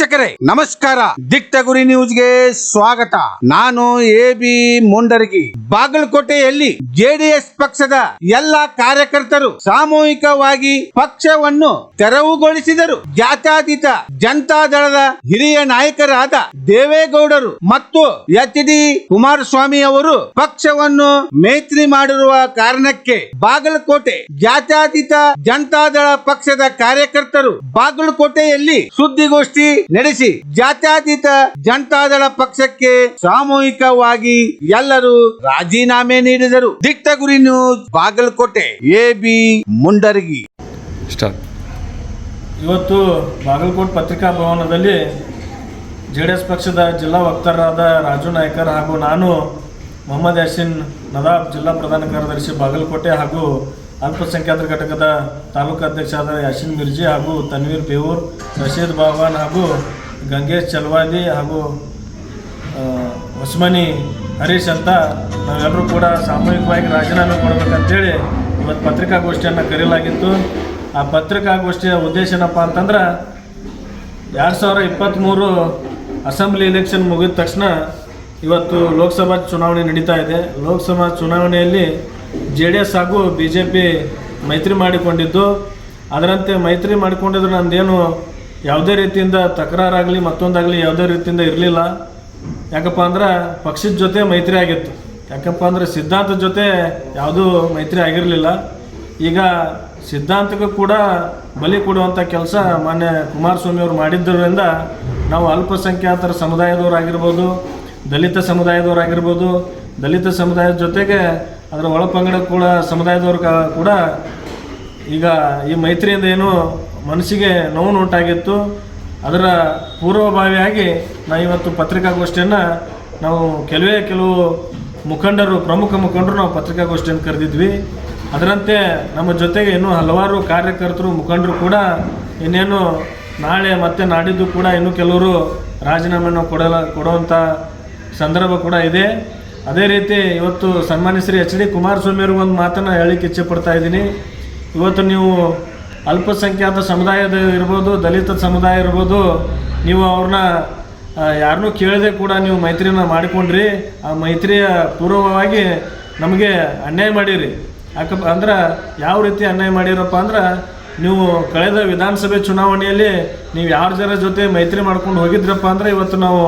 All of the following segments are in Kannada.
ವೀಕ್ಷಕರೇ, ನಮಸ್ಕಾರ. ಗುರಿ ನ್ಯೂಸ್ಗೆ ಸ್ವಾಗತ. ನಾನು ಎ ಬಿ ಮುಂಡರಗಿ. ಬಾಗಲಕೋಟೆಯಲ್ಲಿ ಜೆಡಿಎಸ್ ಪಕ್ಷದ ಎಲ್ಲ ಕಾರ್ಯಕರ್ತರು ಸಾಮೂಹಿಕವಾಗಿ ಪಕ್ಷವನ್ನು ತೆರವುಗೊಳಿಸಿದರು. ಜಾತ್ಯಾತೀತ ಜನತಾದಳದ ಹಿರಿಯ ನಾಯಕರಾದ ದೇವೇಗೌಡರು ಮತ್ತು ಎಚ್ ಡಿ ಕುಮಾರಸ್ವಾಮಿ ಅವರು ಪಕ್ಷವನ್ನು ಮೈತ್ರಿ ಮಾಡಿರುವ ಕಾರಣಕ್ಕೆ ಬಾಗಲಕೋಟೆ ಜಾತ್ಯಾತೀತ ಜನತಾದಳ ಪಕ್ಷದ ಕಾರ್ಯಕರ್ತರು ಬಾಗಲಕೋಟೆಯಲ್ಲಿ ಸುದ್ದಿಗೋಷ್ಠಿ ನಡೆಸಿ ಜಾತ್ಯತೀತ ಜನತಾದಳ ಪಕ್ಷಕ್ಕೆ ಸಾಮೂಹಿಕವಾಗಿ ಎಲ್ಲರೂ ರಾಜೀನಾಮೆ ನೀಡಿದರು. ದಿಟ್ಟ ಗುರಿ news Bagalkot A B Mundaragi. ಇವತ್ತು ಬಾಗಲಕೋಟೆ ಪತ್ರಿಕಾ ಭವನದಲ್ಲಿ ಜೆ ಡಿ ಎಸ್ ಪಕ್ಷದ ಜಿಲ್ಲಾ ವಕ್ತಾರರಾದ ರಾಜು ನಾಯ್ಕರ್ ಹಾಗೂ ನಾನು ಮೊಹಮ್ಮದ್ ಯಾಸಿನ್ ನದಾಬ್ ಜಿಲ್ಲಾ ಪ್ರಧಾನ ಕಾರ್ಯದರ್ಶಿ ಬಾಗಲಕೋಟೆ ಹಾಗೂ ಅಲ್ಪಸಂಖ್ಯಾತರ ಘಟಕದ ತಾಲೂಕು ಅಧ್ಯಕ್ಷರಾದ ಯಾಸಿನ್ ಮಿರ್ಜಿ ಹಾಗೂ ತನ್ವೀರ್ ಬೇವೂರ್, ರಶೀದ್ ಬಾಬಾನ್ ಹಾಗೂ ಗಂಗೇಶ್ ಚಲ್ವಾದಿ ಹಾಗೂ ಉಸ್ಮಾನಿ ಹರೀಶ್ ಅಂತ ನಾವೆಲ್ಲರೂ ಕೂಡ ಸಾಮೂಹಿಕವಾಗಿ ರಾಜೀನಾಮೆ ಕೊಡಬೇಕಂತೇಳಿ ಇವತ್ತು ಪತ್ರಿಕಾಗೋಷ್ಠಿಯನ್ನು ಕರೆಯಲಾಗಿತ್ತು. ಆ ಪತ್ರಿಕಾಗೋಷ್ಠಿಯ ಉದ್ದೇಶ ಏನಪ್ಪ ಅಂತಂದ್ರೆ ಎರಡು ಸಾವಿರ ಇಪ್ಪತ್ತ್ಮೂರು ಅಸೆಂಬ್ಲಿ ಇಲೆಕ್ಷನ್ ಮುಗಿದ ತಕ್ಷಣ ಇವತ್ತು ಲೋಕಸಭಾ ಚುನಾವಣೆ ನಡೀತಾ ಇದೆ. ಲೋಕಸಭಾ ಚುನಾವಣೆಯಲ್ಲಿ ಜೆ ಡಿ ಎಸ್ ಹಾಗೂ ಬಿ ಜೆ ಪಿ ಮೈತ್ರಿ ಮಾಡಿಕೊಂಡಿದ್ದು, ಅದರಂತೆ ಮೈತ್ರಿ ಮಾಡಿಕೊಂಡಿದ್ರು ನಂದೇನು ಯಾವುದೇ ರೀತಿಯಿಂದ ತಕರಾರಾಗಲಿ, ಮತ್ತೊಂದಾಗಲಿ ಯಾವುದೇ ರೀತಿಯಿಂದ ಇರಲಿಲ್ಲ. ಯಾಕಪ್ಪ ಅಂದ್ರೆ ಪಕ್ಷದ ಜೊತೆ ಮೈತ್ರಿ ಆಗಿತ್ತು. ಯಾಕಪ್ಪ ಅಂದ್ರೆ ಸಿದ್ಧಾಂತದ ಜೊತೆ ಯಾವುದೂ ಮೈತ್ರಿ ಆಗಿರಲಿಲ್ಲ. ಈಗ ಸಿದ್ಧಾಂತಕ್ಕೂ ಕೂಡ ಬಲಿ ಕೊಡುವಂಥ ಕೆಲಸ ಮಾನ್ಯ ಕುಮಾರಸ್ವಾಮಿ ಅವರು ಮಾಡಿದ್ದರಿಂದ ನಾವು ಅಲ್ಪಸಂಖ್ಯಾತರ ಸಮುದಾಯದವರಾಗಿರ್ಬೋದು, ದಲಿತ ಸಮುದಾಯದವರಾಗಿರ್ಬೋದು, ದಲಿತ ಸಮುದಾಯದ ಜೊತೆಗೆ ಅದರ ಒಳಪಂಗಡ ಕೂಡ ಸಮುದಾಯದವ್ರು ಕೂಡ ಈಗ ಈ ಮೈತ್ರಿಯಿಂದ ಏನು ಮನಸ್ಸಿಗೆ ನೋವು ಉಂಟಾಗಿತ್ತು ಅದರ ಪೂರ್ವಭಾವಿಯಾಗಿ ನಾವು ಇವತ್ತು ಪತ್ರಿಕಾಗೋಷ್ಠಿಯನ್ನು ನಾವು ಕೆಲವೇ ಕೆಲವು ಮುಖಂಡರು, ಪ್ರಮುಖ ಮುಖಂಡರು ನಾವು ಪತ್ರಿಕಾಗೋಷ್ಠಿಯನ್ನು ಕರೆದಿದ್ವಿ. ಅದರಂತೆ ನಮ್ಮ ಜೊತೆಗೆ ಇನ್ನೂ ಹಲವಾರು ಕಾರ್ಯಕರ್ತರು, ಮುಖಂಡರು ಕೂಡ ಇನ್ನೇನು ನಾಳೆ ಮತ್ತೆ ನಾಡಿದ್ದು ಕೂಡ ಇನ್ನೂ ಕೆಲವರು ರಾಜೀನಾಮೆಯನ್ನು ಕೊಡಲ ಕೊಡುವಂಥ ಸಂದರ್ಭ ಕೂಡ ಇದೆ. ಅದೇ ರೀತಿ ಇವತ್ತು ಸನ್ಮಾನ್ಯ ಶ್ರೀ ಎಚ್ ಡಿ ಕುಮಾರಸ್ವಾಮಿ ಅವ್ರಿಗೆ ಒಂದು ಮಾತನ್ನು ಹೇಳಲಿಕ್ಕೆ ಇಚ್ಛೆ ಪಡ್ತಾ ಇದ್ದೀನಿ. ಇವತ್ತು ನೀವು ಅಲ್ಪಸಂಖ್ಯಾತ ಸಮುದಾಯದ ಇರ್ಬೋದು, ದಲಿತ ಸಮುದಾಯ ಇರ್ಬೋದು, ನೀವು ಅವ್ರನ್ನ ಯಾರನ್ನೂ ಕೇಳದೆ ಕೂಡ ನೀವು ಮೈತ್ರಿನ ಮಾಡಿಕೊಂಡ್ರಿ. ಆ ಮೈತ್ರಿಯ ಪೂರ್ವವಾಗಿ ನಮಗೆ ಅನ್ಯಾಯ ಮಾಡಿರಿ. ಯಾಕ ಅಂದ್ರೆ ಯಾವ ರೀತಿ ಅನ್ಯಾಯ ಮಾಡಿರಪ್ಪ ಅಂದ್ರೆ ನೀವು ಕಳೆದ ವಿಧಾನಸಭೆ ಚುನಾವಣೆಯಲ್ಲಿ ನೀವು ಯಾರ ಜನ ಜೊತೆ ಮೈತ್ರಿ ಮಾಡ್ಕೊಂಡು ಹೋಗಿದ್ರಪ್ಪ ಅಂದ್ರೆ ಇವತ್ತು ನಾವು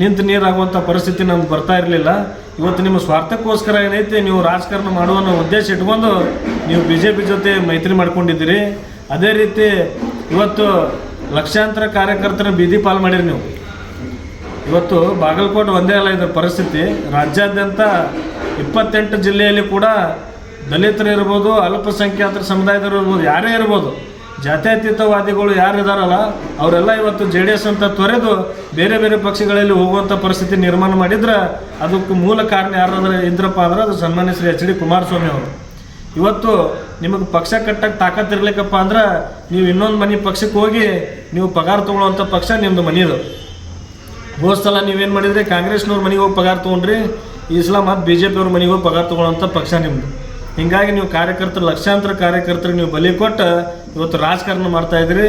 ನಿಂತು ನೀರಾಗುವಂಥ ಪರಿಸ್ಥಿತಿ ನಮ್ಗೆ ಬರ್ತಾ ಇರಲಿಲ್ಲ. ಇವತ್ತು ನಿಮ್ಮ ಸ್ವಾರ್ಥಕ್ಕೋಸ್ಕರ ಏನೈತಿ ನೀವು ರಾಜಕಾರಣ ಮಾಡುವ ಉದ್ದೇಶ ಇಟ್ಕೊಂಡು ನೀವು ಬಿ ಜೆ ಪಿ ಜೊತೆ ಮೈತ್ರಿ ಮಾಡ್ಕೊಂಡಿದ್ದೀರಿ. ಅದೇ ರೀತಿ ಇವತ್ತು ಲಕ್ಷಾಂತರ ಕಾರ್ಯಕರ್ತರ ಬೀದಿ ಪಾಲು ಮಾಡಿರಿ ನೀವು. ಇವತ್ತು ಬಾಗಲಕೋಟೆ ಒಂದೇ ಅಲ್ಲ ಇದರ ಪರಿಸ್ಥಿತಿ. ರಾಜ್ಯಾದ್ಯಂತ ಇಪ್ಪತ್ತೆಂಟು ಜಿಲ್ಲೆಯಲ್ಲಿ ಕೂಡ ದಲಿತರು ಇರ್ಬೋದು, ಅಲ್ಪಸಂಖ್ಯಾತರ ಸಮುದಾಯದವರು ಇರ್ಬೋದು, ಯಾರೇ ಇರ್ಬೋದು ಜಾತ್ಯತೀತವಾದಿಗಳು ಯಾರು ಇದಾರಲ್ಲ ಅವರೆಲ್ಲ ಇವತ್ತು ಜೆ ಡಿ ಎಸ್ ಅಂತ ತೊರೆದು ಬೇರೆ ಬೇರೆ ಪಕ್ಷಗಳಲ್ಲಿ ಹೋಗುವಂಥ ಪರಿಸ್ಥಿತಿ ನಿರ್ಮಾಣ ಮಾಡಿದ್ರೆ ಅದಕ್ಕೆ ಮೂಲ ಕಾರಣ ಯಾರಾದ್ರೆ ಇದ್ರಪ್ಪ ಅಂದ್ರೆ ಅದು ಸನ್ಮಾನ್ಯ ಶ್ರೀ ಎಚ್ ಡಿ ಕುಮಾರಸ್ವಾಮಿ ಅವರು. ಇವತ್ತು ನಿಮಗೆ ಪಕ್ಷ ಕಟ್ಟಕ್ಕೆ ತಾಕತ್ ಇರ್ಲಿಕ್ಕಪ್ಪ ಅಂದ್ರೆ ನೀವು ಇನ್ನೊಂದು ಮನೆ ಪಕ್ಷಕ್ಕೆ ಹೋಗಿ ನೀವು ಪಗಾರ ತೊಗೊಳ್ಳೋವಂಥ ಪಕ್ಷ ನಿಮ್ಮದು ಮನೆಯದು ಹೋದ್ಸಲ ನೀವೇನು ಮಾಡಿದ್ರಿ? ಕಾಂಗ್ರೆಸ್ನವ್ರ ಮನೆಗೆ ಹೋಗಿ ಪಗಾರ ತೊಗೊಂಡ್ರಿ, ಈ ಸಲ ಮತ್ತು ಬಿ ಜೆ ಪಿಯವ್ರ ಮನೆಗೆ ಹೋಗಿ ಪಗಾರ ತೊಗೊಳ್ಳೋಂಥ ಪಕ್ಷ ನಿಮ್ಮದು ಹೀಗಾಗಿ ನೀವು ಕಾರ್ಯಕರ್ತರು ಲಕ್ಷಾಂತರ ಕಾರ್ಯಕರ್ತರಿಗೆ ನೀವು ಬಲಿ ಕೊಟ್ಟು ಇವತ್ತು ರಾಜಕಾರಣ ಮಾಡ್ತಾ ಇದ್ರಿ.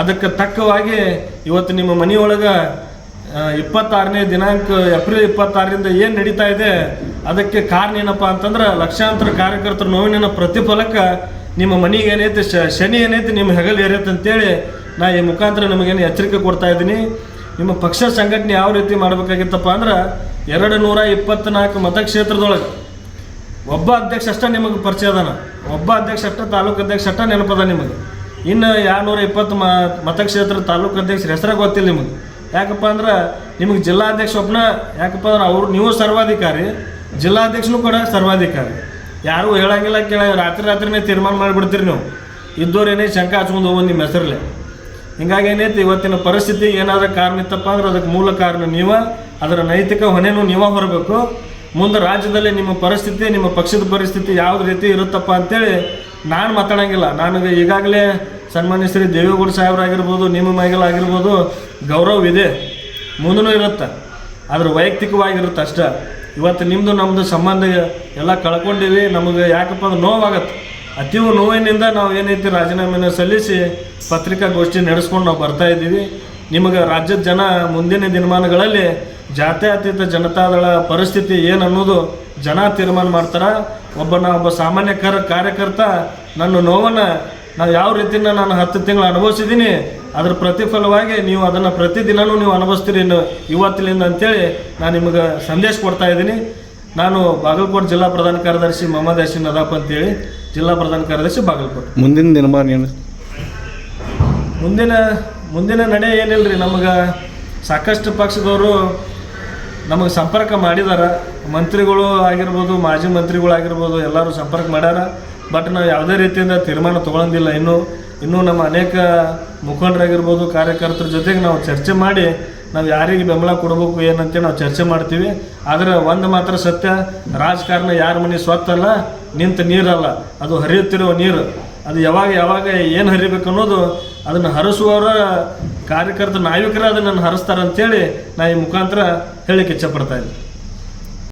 ಅದಕ್ಕೆ ತಕ್ಕವಾಗಿ ಇವತ್ತು ನಿಮ್ಮ ಮನೆಯೊಳಗೆ ಇಪ್ಪತ್ತಾರನೇ ದಿನಾಂಕ, ಏಪ್ರಿಲ್ ಇಪ್ಪತ್ತಾರರಿಂದ ಏನು ನಡೀತಾ ಇದೆ, ಅದಕ್ಕೆ ಕಾರಣ ಏನಪ್ಪ ಅಂತಂದ್ರೆ ಲಕ್ಷಾಂತರ ಕಾರ್ಯಕರ್ತರ ನೋವಿನ ಪ್ರತಿಫಲಕ್ಕೆ ನಿಮ್ಮ ಮನೆಗೆ ಏನೈತೆ ಶನಿ ಏನೈತೆ, ನಿಮ್ಮ ಹೆಗಲು ಏರೈತೆ ಅಂತೇಳಿ ನಾ ಈ ಮುಖಾಂತರ ನಿಮಗೇನು ಎಚ್ಚರಿಕೆ ಕೊಡ್ತಾ ಇದ್ದೀನಿ. ನಿಮ್ಮ ಪಕ್ಷ ಸಂಘಟನೆ ಯಾವ ರೀತಿ ಮಾಡಬೇಕಾಗಿತ್ತಪ್ಪ ಅಂದ್ರೆ ಎರಡು ನೂರ ಇಪ್ಪತ್ತ್ನಾಲ್ಕು ಮತಕ್ಷೇತ್ರದೊಳಗೆ ಒಬ್ಬ ಅಧ್ಯಕ್ಷ ಅಷ್ಟೇ ನಿಮಗೆ ಪರಿಚಯ ಅದಾನ. ಒಬ್ಬ ಅಧ್ಯಕ್ಷ ಅಷ್ಟ ತಾಲೂಕು ಅಧ್ಯಕ್ಷ ಅಷ್ಟ ನೆನಪದ ನಿಮಗೆ. ಇನ್ನು ಎರಡುನೂರ ಇಪ್ಪತ್ತು ಮ ಮತಕ್ಷೇತ್ರ ತಾಲೂಕು ಅಧ್ಯಕ್ಷರ ಹೆಸರೇ ಗೊತ್ತಿಲ್ಲ ನಿಮಗೆ. ಯಾಕಪ್ಪ ಅಂದ್ರೆ ನಿಮಗೆ ಜಿಲ್ಲಾಧ್ಯಕ್ಷ ಒಬ್ಬನ ಯಾಕಪ್ಪ ಅಂದ್ರೆ ಅವರು ನೀವು ಸರ್ವಾಧಿಕಾರಿ, ಜಿಲ್ಲಾಧ್ಯಕ್ಷನು ಕೂಡ ಸರ್ವಾಧಿಕಾರಿ. ಯಾರೂ ಹೇಳಂಗಿಲ್ಲ ಕೇಳ, ರಾತ್ರಿ ರಾತ್ರಿನೇ ತೀರ್ಮಾನ ಮಾಡಿಬಿಡ್ತೀರಿ ನೀವು. ಇದ್ದವ್ರೇನೇ ಶಂಕ ಹಚ್ಕೊಂಡು ಹೋಗೋ ನಿಮ್ಮ ಹೆಸರಲ್ಲೇ. ಹಿಂಗಾಗಿ ಏನೈತಿ, ಇವತ್ತಿನ ಪರಿಸ್ಥಿತಿ ಏನಾದರೂ ಕಾರಣ ಇತ್ತಪ್ಪ ಅಂದ್ರೆ ಅದಕ್ಕೆ ಮೂಲ ಕಾರಣ ನೀವ, ಅದರ ನೈತಿಕ ಹೊಣೆನೂ ನೀವ ಹೊರಬೇಕು. ಮುಂದೆ ರಾಜ್ಯದಲ್ಲಿ ನಿಮ್ಮ ಪರಿಸ್ಥಿತಿ, ನಿಮ್ಮ ಪಕ್ಷದ ಪರಿಸ್ಥಿತಿ ಯಾವ ರೀತಿ ಇರುತ್ತಪ್ಪ ಅಂತೇಳಿ ನಾನು ಮಾತಾಡೋಂಗಿಲ್ಲ. ನನಗೆ ಈಗಾಗಲೇ ಸನ್ಮಾನ್ಯ ಶ್ರೀ ದೇವೇಗೌಡ ಸಾಹೇಬರಾಗಿರ್ಬೋದು, ನಿಮ್ಮ ಮೈಗಲಾಗಿರ್ಬೋದು ಗೌರವ ಇದೆ. ಮುಂದೂ ಇರುತ್ತೆ. ಆದ್ರೆ ವೈಯಕ್ತಿಕವಾಗಿರುತ್ತೆ ಅಷ್ಟೇ. ಇವತ್ತು ನಿಮ್ಮದು ನಮ್ಮದು ಸಂಬಂಧ ಎಲ್ಲ ಕಳ್ಕೊಂಡಿವಿ. ನಮಗೆ ಯಾಕಪ್ಪ ಅದು ನೋವಾಗತ್ತೆ. ಅತೀವ ನೋವಿನಿಂದ ನಾವು ಏನೈತಿ ರಾಜೀನಾಮೆನ ಸಲ್ಲಿಸಿ ಪತ್ರಿಕಾಗೋಷ್ಠಿ ನಡೆಸ್ಕೊಂಡು ನಾವು ಬರ್ತಾ ಇದ್ದೀವಿ. ನಿಮಗೆ ರಾಜ್ಯದ ಜನ ಮುಂದಿನ ದಿನಮಾನಗಳಲ್ಲಿ ಜಾತ್ಯತೀತ ಜನತಾದಳ ಪರಿಸ್ಥಿತಿ ಏನು ಅನ್ನೋದು ಜನ ತೀರ್ಮಾನ ಮಾಡ್ತಾರೆ. ಒಬ್ಬ ನಾ ಒಬ್ಬ ಸಾಮಾನ್ಯ ಕರ ಕಾರ್ಯಕರ್ತ ನನ್ನ ನೋವನ್ನು ನಾವು ಯಾವ ರೀತಿನ ನಾನು ಹತ್ತು ತಿಂಗಳು ಅನುಭವಿಸಿದ್ದೀನಿ ಅದರ ಪ್ರತಿಫಲವಾಗಿ ನೀವು ಅದನ್ನು ಪ್ರತಿದಿನವೂ ನೀವು ಅನುಭವಿಸ್ತೀರಿ ಇನ್ನು ಇವತ್ತಿನಿಂದ ಅಂತೇಳಿ ನಾನು ನಿಮಗೆ ಸಂದೇಶ ಕೊಡ್ತಾ ಇದ್ದೀನಿ. ನಾನು ಬಾಗಲಕೋಟೆ ಜಿಲ್ಲಾ ಪ್ರಧಾನ ಕಾರ್ಯದರ್ಶಿ ಮೊಹಮ್ಮದ್ ಯಶಿನ್ ಅದಾಪ್ ಅಂತೇಳಿ ಜಿಲ್ಲಾ ಪ್ರಧಾನ ಕಾರ್ಯದರ್ಶಿ ಬಾಗಲಕೋಟೆ. ಮುಂದಿನ ದಿನಮಾನ ಏನು? ಮುಂದಿನ ಮುಂದಿನ ನಡೆ ಏನಿಲ್ಲರಿ ನಮಗೆ ಸಾಕಷ್ಟು ಪಕ್ಷದವರು ನಮಗೆ ಸಂಪರ್ಕ ಮಾಡಿದಾರ. ಮಂತ್ರಿಗಳು ಆಗಿರ್ಬೋದು, ಮಾಜಿ ಮಂತ್ರಿಗಳು ಆಗಿರ್ಬೋದು, ಎಲ್ಲರೂ ಸಂಪರ್ಕ ಮಾಡ್ಯಾರ. ಬಟ್ ನಾವು ಯಾವುದೇ ರೀತಿಯಿಂದ ತೀರ್ಮಾನ ತೊಗೊಳಂಗಿಲ್ಲ ಇನ್ನೂ. ಇನ್ನೂ ನಮ್ಮ ಅನೇಕ ಮುಖಂಡರಾಗಿರ್ಬೋದು, ಕಾರ್ಯಕರ್ತರ ಜೊತೆಗೆ ನಾವು ಚರ್ಚೆ ಮಾಡಿ ನಾವು ಯಾರಿಗೆ ಬೆಂಬಲ ಕೊಡಬೇಕು ಏನಂತ ನಾವು ಚರ್ಚೆ ಮಾಡ್ತೀವಿ. ಆದರೆ ಒಂದು ಮಾತ್ರ ಸತ್ಯ, ರಾಜಕಾರಣ ಯಾರ ಮನೆ ಸ್ವತ್ತಲ್ಲ, ನಿಂತ ನೀರಲ್ಲ. ಅದು ಹರಿಯುತ್ತಿರುವ ನೀರು. ಅದು ಯಾವಾಗ ಯಾವಾಗ ಏನು ಹರಿಬೇಕು ಅನ್ನೋದು ಅದನ್ನು ಹರಿಸುವವರ ಕಾರ್ಯಕರ್ತ ನಾಯಕರೇ ಅದನ್ನು ಹರಿಸ್ತಾರೆ ಅಂತೇಳಿ ಈ ಮುಖಾಂತರ ಹೇಳಿಕ್ಕೆ ಇಚ್ಛಪಡ್ತಾ ಇದ್ದೀನಿ.